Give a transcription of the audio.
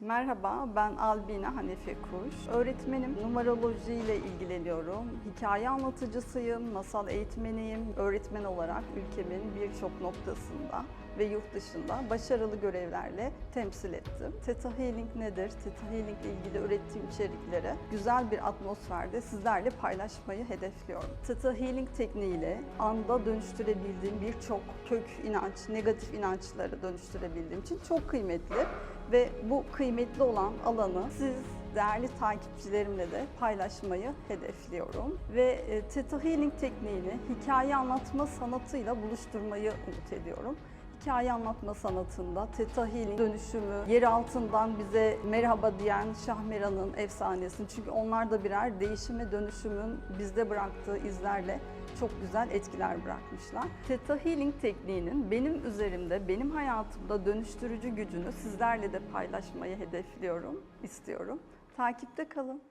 Merhaba, ben Albina Hanife Kuş. Öğretmenim, numaroloji ile ilgileniyorum. Hikaye anlatıcısıyım, masal eğitmeniyim. Öğretmen olarak ülkemin birçok noktasında ve yurt dışında başarılı görevlerle temsil ettim. Theta Healing nedir? Theta Healing ile ilgili ürettiğim içerikleri güzel bir atmosferde sizlerle paylaşmayı hedefliyorum. Theta Healing tekniğiyle anda dönüştürebildiğim birçok kök inanç, negatif inançları dönüştürebildiğim için çok kıymetli ve bu kıymetli olan alanı siz değerli takipçilerimle de paylaşmayı hedefliyorum. Ve e, Theta Healing tekniğini hikaye anlatma sanatıyla buluşturmayı umut ediyorum. Hikaye anlatma sanatında Theta Healing dönüşümü, yer altından bize merhaba diyen Şahmeran'ın efsanesini çünkü onlar da birer değişime dönüşümün bizde bıraktığı izlerle çok güzel etkiler bırakmışlar. Theta Healing tekniğinin benim üzerimde, benim hayatımda dönüştürücü gücünü sizlerle de paylaşmayı hedefliyorum, istiyorum. Takipte kalın.